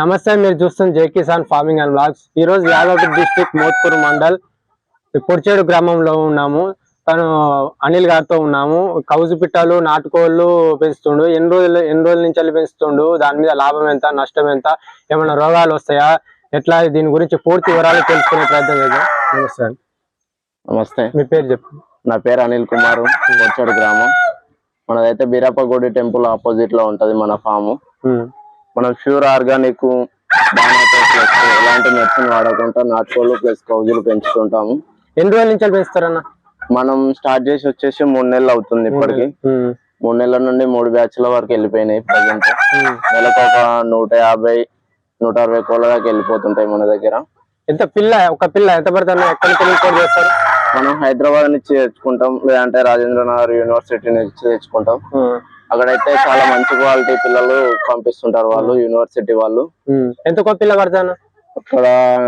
నమస్తే మీరు చూస్తున్న జై కిసాన్ ఫార్మింగ్ అండ్ బ్లాగ్స్ ఈ రోజు యాదవ్ డిస్టిక్ మోత్పూర్ మండల్ పొడిచేడు గ్రామంలో ఉన్నాము. తను అనిల్ గారితో ఉన్నాము. కౌజు పిట్టలు నాటుకోళ్ళు పెంచుతుండు. ఎన్ని రోజులు ఎన్ని రోజుల నుంచి వెళ్ళి పెంచుతుండు? దాని మీద లాభం ఎంత నష్టం ఎంత? ఏమైనా రోగాలు వస్తాయా? ఎట్లా? దీని గురించి పూర్తి వివరాలు తెలుసుకునే ప్రయత్నం చేద్దాం. నమస్తే. నమస్తే. మీ పేరు చెప్పు. నా పేరు అనిల్ కుమార్ వచ్చాడు గ్రామం. మనదైతే బీరాపగూడి టెంపుల్ ఆపోజిట్లో ఉంటది మన ఫామ్. మనం ప్యూర్ ఆర్గానిక్ ఎలాంటి మెడిసిన్ వాడకుండా నాటుకోళ్ళు ప్లస్ కౌజులు పెంచుతుంటాము. ఎన్ని రోజుల నుంచి పెంచుతారన్న? మనం స్టార్ట్ చేసి వచ్చేసి మూడు నెలలు అవుతుంది ఇప్పటికి. మూడు నెలల నుండి మూడు బ్యాచ్ల వరకు వెళ్ళిపోయినాయి ప్రజెంట్. నెలకు ఒక నూట యాభై నూట అరవై కోళ్ళ దాకా వెళ్ళిపోతుంటాయి మన దగ్గర. ఎంత పిల్ల ఒక పిల్ల ఎంత పడుతుంది ఎక్కడి చేస్తారు? మనం హైదరాబాద్ నుంచి తెచ్చుకుంటాం లేదంటే రాజేంద్ర నగర్ యూనివర్సిటీ నుంచి తెచ్చుకుంటాం. అక్కడైతే చాలా మంచి క్వాలిటీ పిల్లలు పంపిస్తుంటారు వాళ్ళు యూనివర్సిటీ వాళ్ళు. ఉమ్. ఎంతకో పిల్ల పడతాను అక్కడ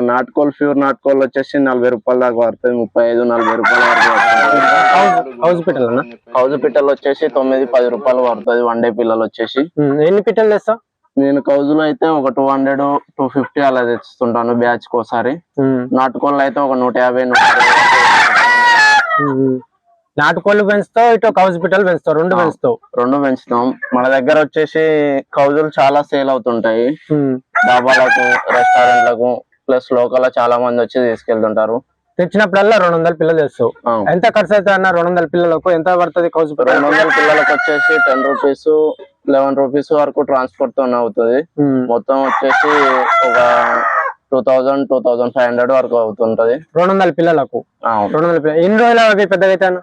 నాటుకోల్ ప్యూర్ నాటుకోల్ వచ్చేసి నలభై రూపాయల దాకా పడుతుంది ముప్పై ఐదు నలభై రూపాయల వరకు హౌస్ పిట్టలు అన్న? హౌస్ పిట్టలు వచ్చేసి తొమ్మిది పది రూపాయలు పడుతుంది వన్ డే పిల్లలు వచ్చేసి. ఎన్ని పిట్టలు తెస్తావు? నేను కౌజులో అయితే ఒక టూ హండ్రెడ్ టూ ఫిఫ్టీ అలా తెచ్చుతుంటాను బ్యాచ్ కోసారి. నాటుకోళ్ళు అయితే ఒక నూట యాభై నూట నాటుకోళ్ళు పెంచుతావు ఇటు కౌజు పిట్టలు పెంచుతావు రెండు. పెంచుతావు రెండు పెంచుతాం మన దగ్గర వచ్చేసి కౌజులు చాలా సేల్ అవుతుంటాయి. డాబాలకు రెస్టారెంట్లకు ప్లస్ లోకల్ చాలా మంది వచ్చి తీసుకెళ్తుంటారు తెచ్చినప్పుడల్లా రెండు వందల పిల్లలు తెస్తావు. ఎంత ఖర్చు అవుతుంది అన్న రెండు వందల పిల్లలకు ఎంత పడుతుంది కౌజు రెండు వందల పిల్లలకు వచ్చేసి టెన్ రూపీస్ లెవెన్ రూపీస్ వరకు ట్రాన్స్పోర్ట్తో అవుతుంది. మొత్తం వచ్చేసి ఒక two thousand two thousand five hundred వరకు అవుతుంటది రెండు వందల పిల్లలకు. రెండు వందల ఎన్ని రోజులు అవి పెద్దగా అవుతాను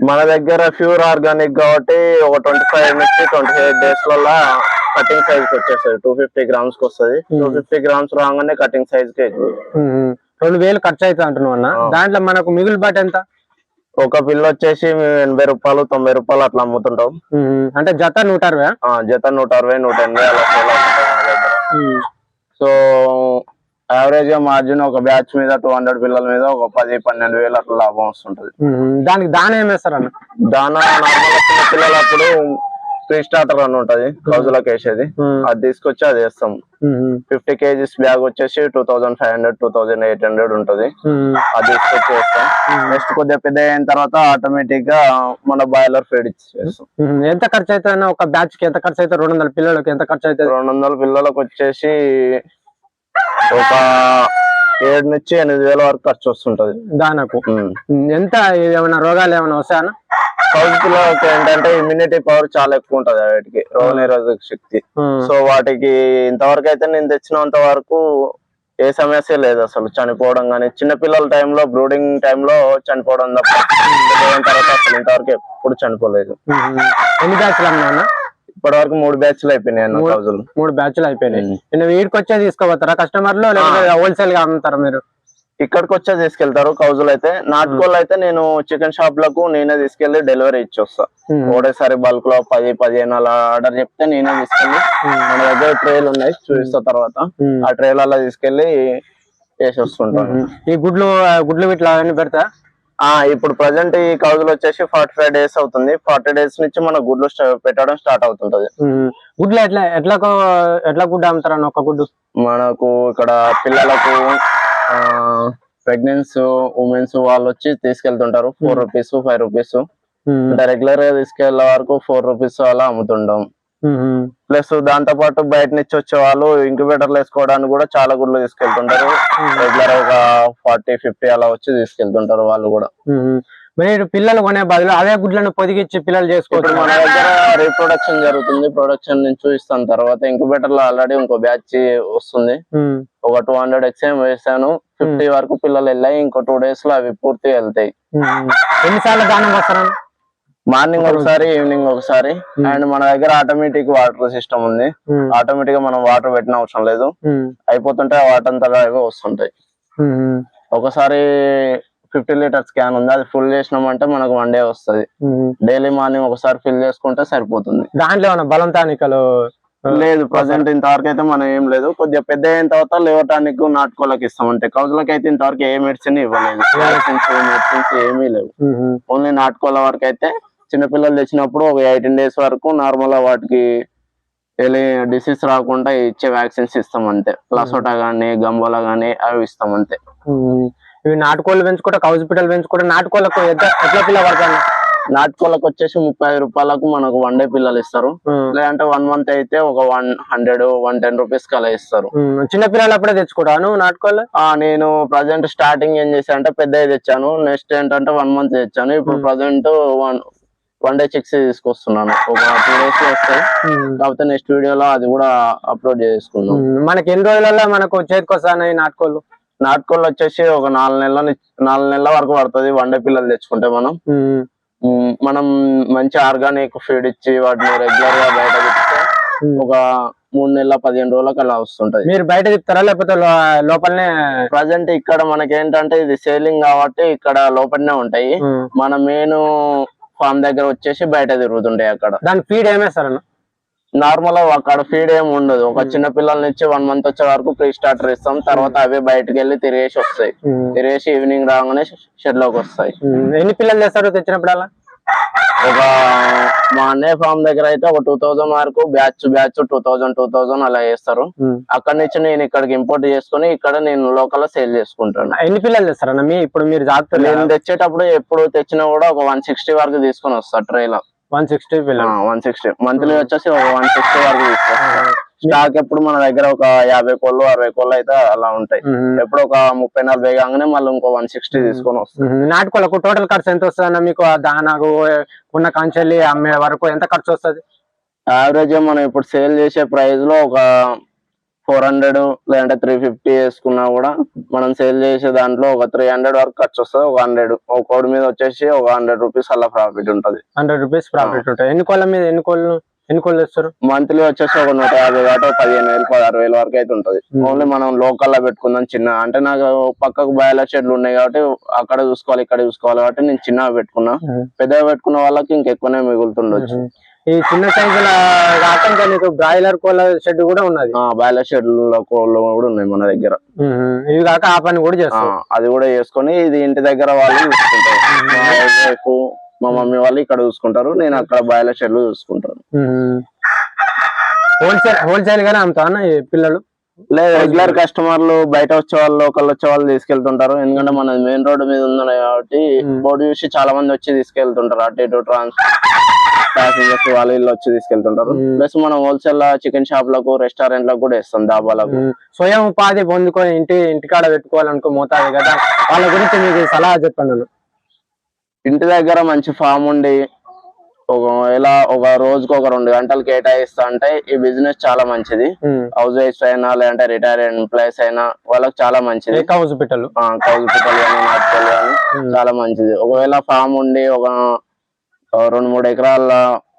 మన దగ్గర ప్యూర్ ఆర్గానిక్ కాబట్టి ఒక ట్వంటీ ఫైవ్ నుంచి ట్వంటీ ఎయిట్ డేస్లలో కటింగ్ సైజ్కి వచ్చేస్తుంది. టూ ఫిఫ్టీ గ్రామ్స్కి వస్తుంది. టూ ఫిఫ్టీ గ్రామ్స్ రాగానే కటింగ్ సైజ్కి. రెండు వేలు ఖర్చు అవుతుంది అంటున్నావు అన్న. దాంట్లో మనకు మిగులుబాటు ఎంత? ఒక పిల్ల వచ్చేసి ఎనభై రూపాయలు తొంభై రూపాయలు అట్లా అమ్ముతుంటాం. అంటే జత నూట అరవై జత నూట అరవై నూట ఎనభై అలా. సో యావరేజ్గా మార్జిన్ ఒక బ్యాచ్ మీద టూ హండ్రెడ్ పిల్లల మీద ఒక పది పన్నెండు వేలు అట్లా లాభం వస్తుంటది. దానికి దాన ఏం వేస్తారు అన్న? దానా నార్మల్ పిల్లలప్పుడు ప్రీ స్టార్టర్ అని ఉంటది కౌజులకు వేసేది. అది తీసుకొచ్చి అది వేస్తాం. ఫిఫ్టీ కేజీస్ బ్యాగ్ వచ్చేసి two thousand five hundred two thousand eight hundred ఉంటది. అది తీసుకొచ్చి వేస్తాం. నెక్స్ట్ కొద్దిగా పెద్ద అయిన తర్వాత ఆటోమేటిక్గా మన బాయిలర్ ఫీడ్ ఇచ్చి చేస్తాం ఉమ్. ఎంత ఖర్చు అన్న ఒక బ్యాచ్కి ఎంత ఖర్చు అవుతుంది రెండు వందల పిల్లలకి ఎంత ఖర్చు అవుతుంది రెండు వందల పిల్లలకు వచ్చేసి ఒక ఏడు నుంచి ఎనిమిది వేల వరకు ఖర్చు వస్తుంటది దానకు. ఎంత ఏమైనా రోగాలు ఏమైనా వస్తాయన్న పిల్లలకి ఏంటంటే ఇమ్యూనిటీ పవర్ చాలా ఎక్కువ ఉంటది వాటికి రోగ నిరోధక శక్తి. సో వాటికి ఇంతవరకు అయితే నేను తెచ్చినంత వరకు ఏ సమస్య లేదు అసలు చనిపోవడం కానీ చిన్న పిల్లల టైంలో బ్రూడింగ్ టైంలో చనిపోవడం తప్ప తర్వాత అసలు ఇంతవరకు ఎప్పుడు చనిపోలేదు. ఎన్ని బ్యాచ్లు అన్నా అన్న? ఇప్పటి వరకు మూడు బ్యాచ్లు అయిపోయినాయి అన్న కౌజులు మూడు బ్యాచ్లు అయిపోయినాయి. నేను వీడికి వచ్చే తీసుకోపోతారా కస్టమర్లు లేకపోతే హోల్సేల్గా అమ్ముతారా మీరు ఇక్కడికి వచ్చే తీసుకెళ్తారు కౌజులు అయితే నాటుకోళ్ళు అయితే నేను చికెన్ షాప్లకు నేనే తీసుకెళ్ళి డెలివరీ ఇచ్చి వస్తా. ఒకటేసారి బల్క్లో పది పదిహేను అలా ఆర్డర్ చెప్తే నేనే తీసుకెళ్ళి. మన దగ్గర ట్రేలు ఉన్నాయి చూపిస్తా తర్వాత. ఆ ట్రేలలో తీసుకెళ్ళి వేసి వస్తుంటాను. ఈ గుడ్లు గుడ్లు ఇట్లా అవన్నీ పెడతా ఇప్పుడు ప్రజెంట్ ఈ కౌజులు వచ్చేసి ఫార్టీ ఫైవ్ డేస్ అవుతుంది ఫార్టీ డేస్ నుంచి మన గుడ్లు పెట్టడం స్టార్ట్ అవుతుంటది. గుడ్లు ఎట్లా ఎట్లా ఎట్లా గుడ్డు అమ్ముతారన్న ఒక గుడ్డు మనకు ఇక్కడ పిల్లలకు ప్రెగ్నెన్స్ ఉమెన్స్ వాళ్ళు వచ్చి తీసుకెళ్తుంటారు ఫోర్ రూపీస్ ఫైవ్ రూపీస్. అంటే రెగ్యులర్గా తీసుకెళ్ళే వరకు ఫోర్ రూపీస్ అలా అమ్ముతుంటాం. ప్లస్ దాంతో పాటు బయట నుంచి వచ్చే వాళ్ళు ఇంక్యుబేటర్లు వేసుకోవడానికి కూడా చాలా గుడ్లు తీసుకెళ్తుంటారు. రెగ్యులర్ ఒక ఫార్టీ ఫిఫ్టీ అలా వచ్చి తీసుకెళ్తుంటారు వాళ్ళు కూడా. మీరు పిల్లలు కొనే బదులు అదే గుడ్లను పొదిగిచ్చి పిల్లలు చేసుకోవచ్చు. మన దగ్గర రీప్రొడక్షన్ జరుగుతుంది. ప్రొడక్షన్ నుంచి చూపిస్తాను తర్వాత ఇంక్యుబేటర్లో ఆల్రెడీ ఇంకో బ్యాచ్ వస్తుంది. ఒక టూ హండ్రెడ్ ఎక్స్ఎం వేసాను. ఫిఫ్టీ వరకు పిల్లలు వెళ్ళాయి. ఇంకో టూ డేస్లో అవి పూర్తిగా వెళ్తాయి. ఎన్నిసార్లు దానం వస్తారన్న మార్నింగ్ ఒకసారి ఈవినింగ్ ఒకసారి. అండ్ మన దగ్గర ఆటోమేటిక్ వాటర్ సిస్టమ్ ఉంది. ఆటోమేటిక్గా మనం వాటర్ పెట్టిన అవసరం లేదు. అయిపోతుంటే వాటర్ అంతా అవే వస్తుంటాయి. ఒకసారి ఫిఫ్టీ లీటర్స్ క్యాన్ ఉంది. అది ఫుల్ చేసినామంటే మనకు వన్ డే వస్తుంది. డైలీ మార్నింగ్ ఒకసారి ఫిల్ చేసుకుంటే సరిపోతుంది. దాంట్లో ఏమైనా బలం తానికలు లేదు ప్రజెంట్ ఇంతవరకు అయితే మనం ఏం లేదు. కొద్దిగా పెద్ద అయిన తర్వాత లివర్ టానిక్ నాటుకోలకి ఇస్తాం అంటే కౌజులకి అయితే ఇంతవరకు ఏ మెడిసిన్ ఇవ్వలేదు. మెడిసిన్స్ ఏమీ లేవు. ఓన్లీ నాటుకోల వరకు అయితే చిన్నపిల్లలు తెచ్చినప్పుడు ఒక ఎయిటీన్ డేస్ వరకు నార్మల్గా వాటికి డిసీజ్ రాకుండా ఇచ్చే వ్యాక్సిన్స్ ఇస్తాం అంతే ప్లసోటా గానీ గంబోలా గానీ అవి ఇస్తాం అంతే. ఇవి నాటుకోళ్ళు పెంచుకుంటే కౌజు పిట్టలు పెంచుకుంటే నాటుకోళ్ళకు ఎట్లా పిల్ల పడతాను నాటుకోళ్ళకి వచ్చేసి ముప్పై ఐదు రూపాయలకు మనకు వన్ డే పిల్లలు ఇస్తారు. లేదంటే వన్ మంత్ అయితే ఒక వన్ హండ్రెడ్ వన్ టెన్ రూపీస్కి అలా ఇస్తారు. చిన్న పిల్లలు అప్పుడే తెచ్చుకుంటాను నాటుకోళ్ళు? నేను ప్రజెంట్ స్టార్టింగ్ ఏం చేశాను అంటే పెద్దవి తెచ్చాను. నెక్స్ట్ ఏంటంటే వన్ మంత్ తెచ్చాను. ఇప్పుడు present one one day chicks తీసుకొస్తున్నాను. ఒక టూ డేస్ వస్తాయి. కాకపోతే నెక్స్ట్ వీడియోలో అది కూడా అప్లోడ్ ఉమ్. మనకి ఎన్ని రోజులలో మనకు చేతికి వస్తాయి నాటుకోళ్ళు? నాటుకోళ్ళు వచ్చేసి ఒక నాలుగు నెలల నాలుగు నెలల వరకు పడుతుంది వన్ డే పిల్లలు తెచ్చుకుంటే మనం. మనం మంచి ఆర్గానిక్ ఫీడ్ ఇచ్చి వాటిని రెగ్యులర్గా బయట ఉమ్. ఒక మూడు నెలల పదిహేను రోజులకు అలా వస్తుంటది. మీరు బయట తిప్పుతారా లేకపోతే లోపలనే? ప్రజెంట్ ఇక్కడ మనకి ఏంటంటే ఇది సేలింగ్ కాబట్టి ఇక్కడ లోపలనే ఉంటాయి. మన మెయిన్ ఫామ్ దగ్గర వచ్చేసి బయట తిరుగుతుంటాయి అక్కడ. దాని ఫీడ్ ఏమేస్తారన్న నార్మల్ అక్కడ ఫీడ్ ఏమి ఉండదు. ఒక చిన్న పిల్లల నుంచి వన్ మంత్ వచ్చే వరకు ప్రీ స్టార్టర్ ఇస్తాం. తర్వాత అవే బయటకు వెళ్ళి తిరిగేసి వస్తాయి. ఉమ్. తిరిగేసి ఈవినింగ్ రాగానే షెడ్లోకి వస్తాయి. ఎన్ని పిల్లలు తెస్తారు తెచ్చినప్పుడల్లా? ఒక మా అన్నయ్య ఫామ్ దగ్గర అయితే ఒక టూ థౌజండ్ వరకు batch batch two thousand two thousand అలా చేస్తారు. ఉమ్. అక్కడ నుంచి నేను ఇక్కడికి ఇంపోర్ట్ చేసుకుని ఇక్కడ నేను లోకల్ సేల్ చేసుకుంటాను. ఎన్ని పిల్లలు తెస్తారన్న మీ ఇప్పుడు మీరు జాగ్రత్త నేను తెచ్చేటప్పుడు ఎప్పుడు తెచ్చినా కూడా ఒక వన్ సిక్స్టీ వరకు తీసుకొని వస్తా ట్రైలో వన్ సిక్స్టీ పిల్లలు. వన్ సిక్స్టీ మంత్లీ వచ్చేసి ఒక వన్ సిక్స్టీ వరకు తీసుకొస్తా. స్టాక్ ఎప్పుడు మన దగ్గర ఒక యాభై కోళ్ళు అరవై కోళ్ళు అయితే అలా ఉంటాయి. ఎప్పుడు ఒక ముప్పై నలభై కాగానే మళ్ళీ ఇంకో వన్ సిక్స్టీ తీసుకొని వస్తాం ఉమ్. నాటుకోళ్ళకు టోటల్ ఖర్చు ఎంత వస్తుంది మీకు ఆ దానాకు ఉన్న కంచెల్లి అమ్మే వరకు ఎంత ఖర్చు వస్తుంది? యావరేజ్ మనం ఇప్పుడు సేల్ చేసే ప్రైస్లో ఒక ఫోర్ హండ్రెడ్ లేదంటే త్రీ ఫిఫ్టీ వేసుకున్నా కూడా మనం సేల్ చేసే దాంట్లో ఒక త్రీ హండ్రెడ్ వరకు ఖర్చు వస్తుంది. ఒక హండ్రెడ్ ఒక కోడి మీద వచ్చేసి ఒక హండ్రెడ్ రూపీస్ అలా ప్రాఫిట్ ఉంటది. హండ్రెడ్ రూపీస్ ప్రాఫిట్ ఉంటాయి. ఎన్ని కోళ్ళ మీద ఎన్ని కోళ్ళు? ఎన్ని కోళ్ళు తెస్తారు? మంత్లీ వచ్చేసి ఒక నూట యాభై ఒక పదిహేను వేలు పదహారు వేల వరకు అయితే ఉంటది. ఓన్లీ మనం లోకల్లో పెట్టుకుందాం చిన్న. అంటే నాకు పక్కకు బాయిలర్ షెడ్లు ఉన్నాయి కాబట్టి అక్కడ చూసుకోవాలి ఇక్కడ చూసుకోవాలి కాబట్టి నేను చిన్నగా పెట్టుకున్నా. పెద్దగా పెట్టుకున్న వాళ్ళకి ఇంకెక్కువనే మిగులుతుండొచ్చు. ఈ చిన్న సైజుల కాకుండా నీకు బ్రాయిలర్ కోళ్ళ షెడ్ కూడా ఉన్నది? బాయిలర్ షెడ్ల కోళ్ళు కూడా ఉన్నాయి మన దగ్గర. ఇవి కాక ఆ పని కూడా చేస్తాం అది కూడా చేసుకొని ఇది ఇంటి దగ్గర వాళ్ళు చూసుకుంటారు. మా మమ్మీ వాళ్ళు ఇక్కడ చూసుకుంటారు నేను అక్కడ బాయిలర్ షెడ్లు చూసుకుంటాను. హోల్సేల్ హోల్సేల్ గానే అమ్ముతా పిల్లలు? లేదు రెగ్యులర్ కస్టమర్లు బయట వచ్చే వాళ్ళు లోకల్ వచ్చే వాళ్ళు తీసుకెళ్తుంటారు. ఎందుకంటే మన మెయిన్ రోడ్ మీద ఉంది కాబట్టి. బోర్డు చూసి చాలా మంది వచ్చి తీసుకెళ్తుంటారు. అటు ఇటు ట్రాన్స్ ప్యాసింజర్స్ వాళ్ళు వీళ్ళు వచ్చి తీసుకెళ్తుంటారు. ప్లస్ మనం హోల్సేల్ చికెన్ షాప్లకు రెస్టారెంట్లకు కూడా ఇస్తాం దాబాలకు. స్వయం ఉపాధి పొందుకొని ఇంటి ఇంటికాడ పెట్టుకోవాలనుకో మోతాది కదా. వాళ్ళ గురించి మీకు సలహా చెప్పండి ఇంటి దగ్గర మంచి ఫామ్ ఉండి ఒకవేళ ఒక రోజుకు ఒక రెండు గంటలు కేటాయిస్తా అంటే ఈ బిజినెస్ చాలా మంచిది. హౌస్ వైఫ్స్ అయినా లేదంటే రిటైర్ ఎంప్లాయీస్ అయినా వాళ్ళకి చాలా మంచిది ఏ కౌజు పిట్టలు ఆ, కౌజు పిట్టలు కానీ నాటుకోలు కానీ. చాలా మంచిది ఒకవేళ ఫామ్ ఉండి ఒక రెండు మూడు ఎకరాల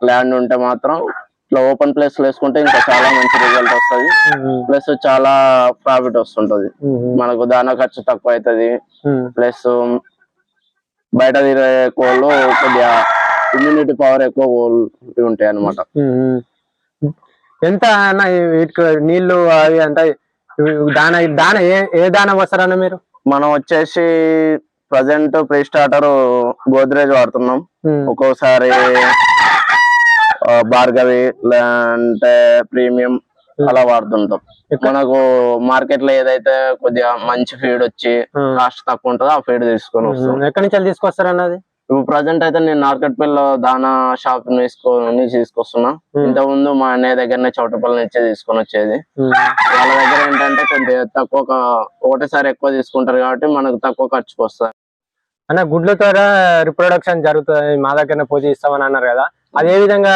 ల్యాండ్ ఉంటే మాత్రం ఇట్లా ఓపెన్ ప్లేస్లో వేసుకుంటే ఇంకా చాలా మంచి రిజల్ట్ వస్తది. ప్లస్ చాలా ప్రాఫిట్ వస్తుంటది. మనకు దానా ఖర్చు తక్కువ అవుతుంది. ప్లస్ బయట తిరిగే కోళ్ళు కొద్దిగా ఇమ్యూనిటీ పవర్ ఎక్కువ కోళ్ళు ఉంటాయి అన్నమాట ఉమ్. ఎంత అన్న వీటికి నీళ్ళు అవి అంత దాన దాన ఏ ఏ దాన వస్తారన్న మీరు మనం వచ్చేసి ప్రజెంట్ ప్రీ స్టార్టర్ గోద్రేజ్ వాడుతున్నాం. ఒక్కోసారి భార్గవి లేదంటే ప్రీమియం అలా వాడుతుంటాం. మనకు మార్కెట్లో ఏదైతే కొద్దిగా మంచి ఫీడ్ వచ్చి. కాస్ట్ తక్కువ ఉంటుందో ఆ ఫీడ్ తీసుకొని వస్తాం. ఉమ్. ఎక్కడి నుంచి తీసుకొస్తారు అన్నది? ఇప్పుడు ప్రజెంట్ అయితే నేను నార్కెట్పల్లిలో దానా షాప్ తీసుకొని తీసుకొస్తున్నా. ఉమ్. ఇంతకు ముందు మా అన్నయ్య దగ్గరనే చౌటపల్లి నుంచి తీసుకొని వచ్చేది. వాళ్ళ దగ్గర ఏంటంటే కొద్దిగా తక్కువ ఒకటేసారి ఎక్కువ తీసుకుంటారు కాబట్టి మనకు తక్కువ ఖర్చుకు వస్తుంది అన్న గుడ్ల ద్వారా రిప్రొడక్షన్ జరుగుతుంది. మా దగ్గరనే పోటీ ఇస్తామని అన్నారు కదా. అది ఏ విధంగా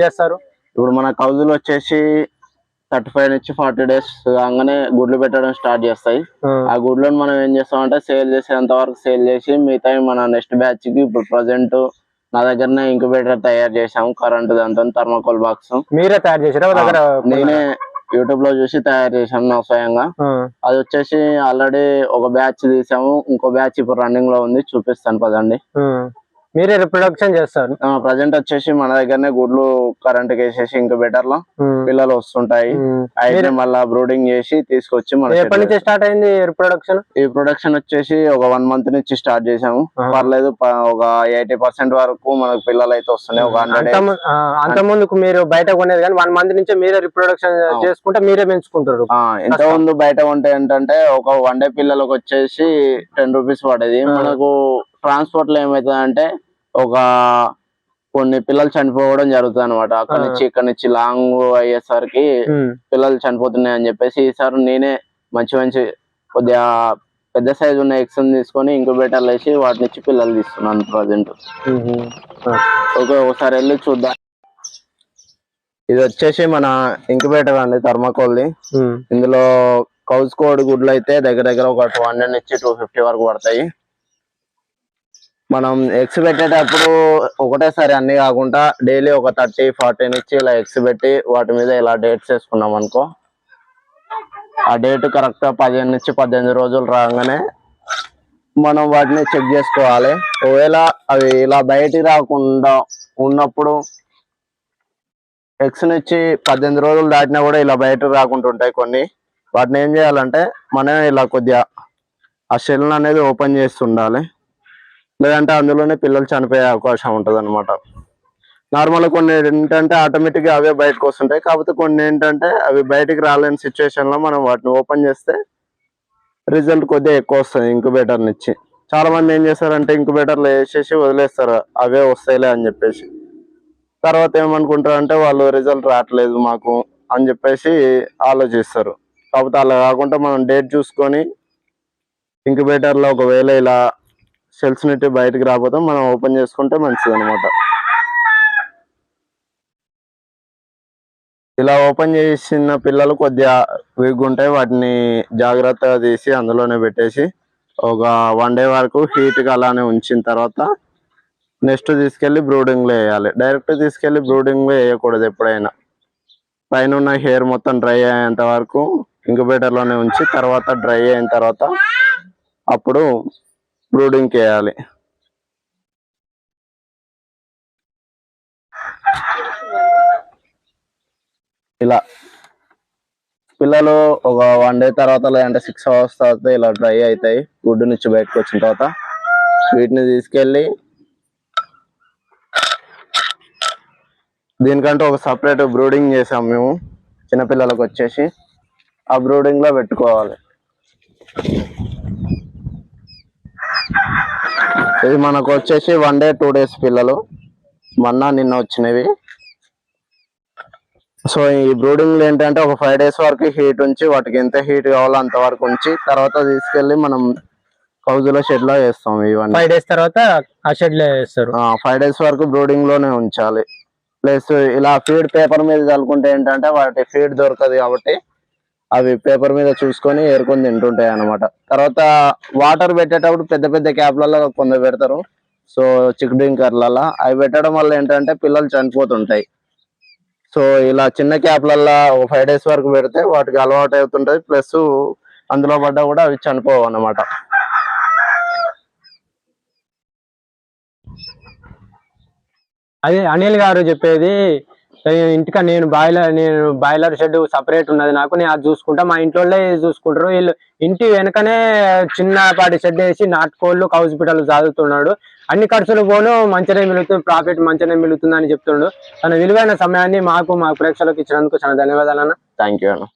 చేస్తారు? ఇప్పుడు మన కౌజులు వచ్చేసి థర్టీ ఫైవ్ నుంచి ఫార్టీ డేస్ కాగానే గుడ్లు పెట్టడం స్టార్ట్ చేస్తాయి. ఆ గుడ్లను మనం ఏం చేస్తామంటే సేల్ చేసేంత వరకు సేల్ చేసి మిగతా మన నెక్స్ట్ బ్యాచ్కి ఇప్పుడు ప్రజెంట్ నా దగ్గరనే ఇంక్యుబేటర్ తయారు చేసాము కరెంట్ దాంతో థర్మాకోల్ బాక్స్ మీరే తయారు చేసారా నేనే యూట్యూబ్లో చూసి తయారు చేశాను నా స్వయంగా. అది వచ్చేసి ఆల్రెడీ ఒక బ్యాచ్ తీసాము ఇంకో బ్యాచ్ ఇప్పుడు రన్నింగ్లో ఉంది చూపిస్తాను పదండి. మీరే రిప్రొడక్షన్ చేస్తారు. ప్రజెంట్ వచ్చేసి మన దగ్గరనే గుడ్లు కరెంట్ వేసేసి ఇంక్యుబేటర్లో ఉమ్. పిల్లలు వస్తుంటాయి. అయితే మళ్ళా బ్రూడింగ్ చేసి తీసుకొచ్చి మన ఎప్పటి నుంచి స్టార్ట్ అయింది రిప్రొడక్షన్ ఈ ప్రొడక్షన్ వచ్చేసి ఒక వన్ మంత్ నుంచి స్టార్ట్ చేసాము. పర్లేదు ఒక ఎయిటీ పర్సెంట్ వరకు మనకు పిల్లలు అయితే వస్తున్నాయి ఒక హండ్రెడ్ అంత ముందుకు మీరు బయట కొనేది కానీ వన్ మంత్ నుంచే మీరే రిప్రొడక్షన్ చేసుకుంటే మీరే పెంచుకుంటారు. ఇంత ముందు బయట ఉంటే ఏంటంటే ఒక వన్ డే పిల్లలకు వచ్చేసి టెన్ రూపీస్ పడేది. మనకు ట్రాన్స్పోర్ట్లో ఏమైతుంది అంటే ఒక కొన్ని పిల్లలు చనిపోవడం జరుగుతుంది అనమాట అక్కడ. నుంచి ఇక్కడ నుంచి లాంగ్ అయ్యేసరికి. పిల్లలు చనిపోతున్నాయి అని చెప్పేసి ఈసారి నేనే మంచి మంచి కొద్దిగా పెద్ద సైజు ఉన్న ఎగ్స్ తీసుకొని ఇంక్యుబేటర్లు వేసి వాటి నుంచి పిల్లలు తీస్తున్నాను ప్రజెంట్. ఓకే ఒకసారి వెళ్ళి చూద్దాం ఇది వచ్చేసి మన ఇంక్యుబేటర్ అండి థర్మాకోల్ది. ఇందులో కౌస్ కోడి గుడ్లు అయితే దగ్గర దగ్గర ఒక టూ హండ్రెడ్ నుంచి టూ ఫిఫ్టీ వరకు పడతాయి మనం ఎగ్స్ పెట్టేటప్పుడు ఒకటేసారి అన్ని కాకుండా డైలీ ఒక థర్టీ ఫార్టీ నుంచి ఇలా ఎగ్స్ పెట్టి వాటి మీద ఇలా డేట్స్ వేసుకున్నాం అనుకో ఆ డేట్ కరెక్ట్గా పదిహేను నుంచి పద్దెనిమిది రోజులు రాగానే మనం వాటిని చెక్ చేసుకోవాలి. ఒకవేళ అవి ఇలా బయటికి రాకుండా ఉన్నప్పుడు ఎగ్స్ నుంచి పద్దెనిమిది రోజులు దాటినా కూడా ఇలా బయటకు రాకుండా ఉంటాయి కొన్ని. వాటిని ఏం చేయాలంటే మనం ఇలా కొద్దిగా ఆ షెల్ అనేది ఓపెన్ చేస్తుండాలి. లేదంటే అందులోనే పిల్లలు చనిపోయే అవకాశం ఉంటుంది అనమాట నార్మల్ కొన్ని ఏంటంటే ఆటోమేటిక్గా అవే బయటకు వస్తుంటాయి. కాకపోతే కొన్ని ఏంటంటే అవి బయటికి రాలేని సిచ్యువేషన్లో మనం వాటిని ఓపెన్ చేస్తే రిజల్ట్ కొద్దిగా ఎక్కువ వస్తుంది ఇంక్యుబేటర్ నుంచి. చాలా మంది ఏం చేస్తారంటే ఇంక్యుబేటర్లో వేసేసి వదిలేస్తారు. అవే వస్తాయిలే అని చెప్పేసి. తర్వాత ఏమనుకుంటారు అంటే వాళ్ళు రిజల్ట్ రావట్లేదు మాకు అని చెప్పేసి ఆలోచిస్తారు. కాకపోతే అలా కాకుండా మనం డేట్ చూసుకొని ఇంక్యుబేటర్లో ఒకవేళ ఇలా షెల్స్ నెట్టి బయటకు రాకపోతే మనం ఓపెన్ చేసుకుంటే మంచిది అనమాట ఇలా ఓపెన్ చేసిన పిల్లలు కొద్దిగా వీక్ ఉంటాయి వాటిని జాగ్రత్తగా తీసి అందులోనే పెట్టేసి ఒక వన్ డే వరకు హీట్గా అలానే ఉంచిన తర్వాత నెక్స్ట్ తీసుకెళ్ళి బ్రూడింగ్లో వేయాలి. డైరెక్ట్ తీసుకెళ్ళి బ్రూడింగ్లో వేయకూడదు ఎప్పుడైనా. పైన ఉన్న హెయిర్ మొత్తం డ్రై అయ్యేంత వరకు ఇంక్యుబేటర్లోనే ఉంచి తర్వాత డ్రై అయిన తర్వాత అప్పుడు బ్రూడింగ్ వేయాలి ఇలా. పిల్లలు ఒక వన్ డే తర్వాత లేదంటే సిక్స్ అవర్స్ తర్వాత ఇలా డ్రై అవుతాయి గుడ్డు నుంచి బయటకు వచ్చిన తర్వాత వీటిని తీసుకెళ్ళి దీనికంటే ఒక సపరేట్ బ్రూడింగ్ చేసాం మేము. చిన్నపిల్లలకు వచ్చేసి ఆ బ్రూడింగ్లో పెట్టుకోవాలి. ఇది మనకు వచ్చేసి వన్ డే టూ డేస్ పిల్లలు. మొన్న నిన్న వచ్చినవి. సో ఈ బ్రూడింగ్ ఏంటంటే ఒక ఫైవ్ డేస్ వరకు హీట్ ఉంచి వాటికి ఎంత హీట్ కావాలో అంత వరకు ఉంచి తర్వాత తీసుకెళ్ళి మనం కౌజులో షెడ్లో వేస్తాం ఇవన్నీ ఫైవ్ డేస్ తర్వాత ఆ షెడ్లో వేస్తారు. ఫైవ్ డేస్ వరకు బ్రూడింగ్లోనే ఉంచాలి. ప్లస్ ఇలా ఫీడ్ పేపర్ మీద చల్లుకుంటే ఏంటంటే వాటి ఫీడ్ దొరకదు కాబట్టి అవి పేపర్ మీద చూసుకొని ఏరుకొని తింటుంటాయి అన్నమాట. తర్వాత వాటర్ పెట్టేటప్పుడు పెద్ద పెద్ద క్యాప్లలో కొందరు పెడతారు. సో చిక్ డ్రింకర్లలో అవి పెట్టడం వల్ల ఏంటంటే పిల్లలు చనిపోతుంటాయి. సో ఇలా చిన్న క్యాప్లల్లో ఒక ఫైవ్ డేస్ వరకు పెడితే వాటికి అలవాటు అవుతుంటుంది. ప్లస్ అందులో పడ్డా కూడా అవి చనిపోవు అన్నమాట. అదే అనిల్ గారు చెప్పేది ఇంటికా నేను బాయిలర్ నేను బాయిలర్ షెడ్ సపరేట్ ఉన్నది నాకు నేను అది చూసుకుంటా. మా ఇంట్లో చూసుకుంటారు. వీళ్ళు ఇంటి వెనకనే చిన్నపాటి షెడ్ వేసి నాటుకోళ్ళు హాస్పిటల్ చదువుతున్నాడు అన్ని ఖర్చులు పోను మంచినే మిగులుతుంది ప్రాఫిట్ మంచినే మిగులుతుంది అని చెప్తున్నాడు తన విలువైన సమయాన్ని మాకు మా ప్రేక్షకులకు ఇచ్చినందుకు చాలా ధన్యవాదాలు అన్న. థ్యాంక్ యూ అన్న.